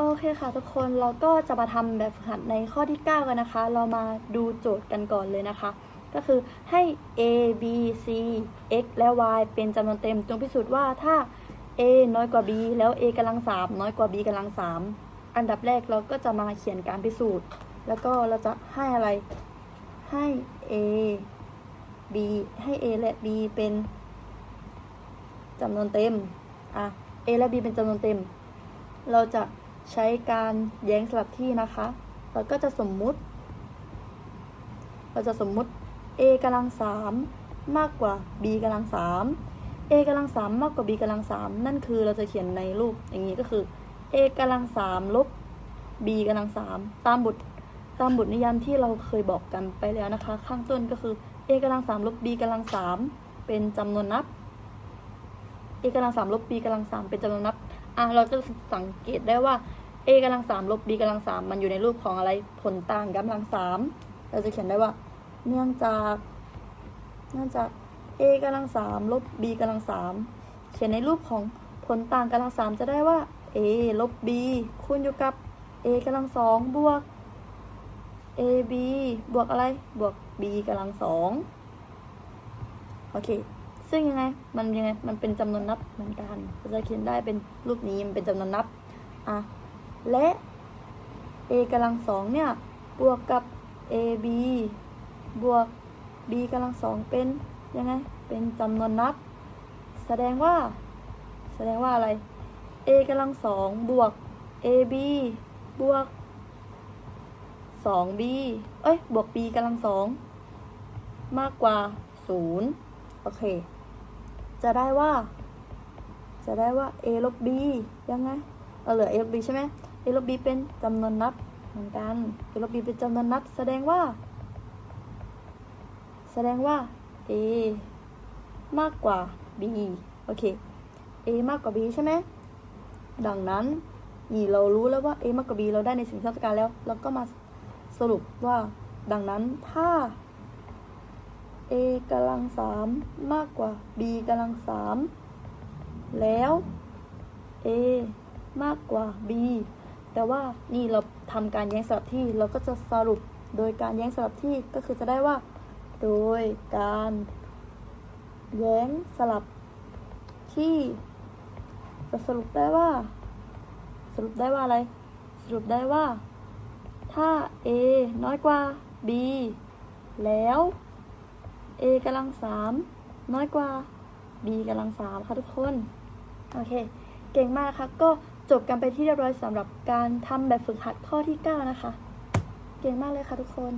โอเคค่ะทุกคนเราก็จะมาทำแบบฝึกหัดในข้อที่ 9 กันนะคะ เรามาดูโจทย์กันก่อนเลยนะคะ ก็คือให้ a b c x และ y เป็นจำนวนเต็มจงพิสูจน์ว่าถ้า a น้อยกว่า b แล้ว a กำลัง3น้อยกว่า b กำลัง3อันดับแรกเราก็จะมาเขียนการพิสูจน์ แล้วก็เราจะให้อะไรให้ a b ให้ a และ b เป็นจำนวนเต็มอะ a และ b เป็นจำนวนเต็ม เราจะ ใช้การแย้งสลับที่นะคะ เราก็จะสมมุติ เราจะสมมุติ a กำลังสามมากกว่า b กำลังสาม a กำลังสามมากกว่า b กำลังสามนั่นคือเราจะเขียนในรูปอย่างนี้ก็คือ a กำลังสามลบ b กำลังสามตามบทตามบทนิยามที่เราเคยบอกกันไปแล้วนะคะ ข้างต้นก็คือ a กำลังสามลบ b กำลังสามเป็นจำนวนนับ a กำลังสามลบ b กำลังสามเป็นจำนวนนับ อะเราจะสังเกตได้ว่า a กำลังสามลบ b กำลังสามมันอยู่ในรูปของอะไรผลต่างกำลังสามเราจะเขียนได้ว่า เนื่องจาก เนื่องจาก a กำลังสามลบ b กำลังสามเขียนในรูปของผลต่างกำลังสามจะได้ว่า a ลบ b คูณอยู่กับ a กำลังสองบวก a b บวกอะไร บวก b กำลังสองโอเค ซึ่งยังไงมันยังไงมันเป็นจำนวนนับเหมือนกันเราจะเขียนได้เป็นรูปนี้มันเป็นจำนวนนับอะและ a กำลังสองเนี่ยบวกกับ ab บวก b กำลังสองเป็นยังไงเป็นจำนวนนับ แสดงว่า แสดงว่าอะไร a กำลังสองบวก ab บวก 2b เอ้ย บวก b กำลังสอง มากกว่า 0 โอเค จะได้ว่า จะได้ว่า a ลบ b ยังไงเราเหลือ a ลบ b ใช่ไหม a ลบ b เป็นจำนวนนับเหมือนกัน a ลบ b เป็นจำนวนนับ แสดงว่า แสดงว่า a มากกว่า b โอเค a มากกว่า b ใช่ไหม ดังนั้นนี่เรารู้แล้วว่า a มากกว่า b เราได้ในสิ่งที่ต้องการแล้ว เราก็มาสรุปว่า ดังนั้นถ้า a กำลังสามมากกว่า b กำลังสามแล้ว a มากกว่า b แต่ว่านี่เราทำการแย้งสลับที่เราก็จะสรุปโดยการแย้งสลับที่ก็คือจะได้ว่า โดยการแย้งสลับที่ จะสรุปได้ว่า สรุปได้ว่าอะไร สรุปได้ว่า ถ้า a น้อยกว่า b แล้ว a กำลังสามน้อยกว่า b กำลังสามค่ะทุกคน โอเค เก่งมากค่ะก็จบกันไปที่เรียบร้อยสำหรับการทำแบบฝึกหัดข้อที่ 9 นะคะ เก่งมากเลยค่ะทุกคน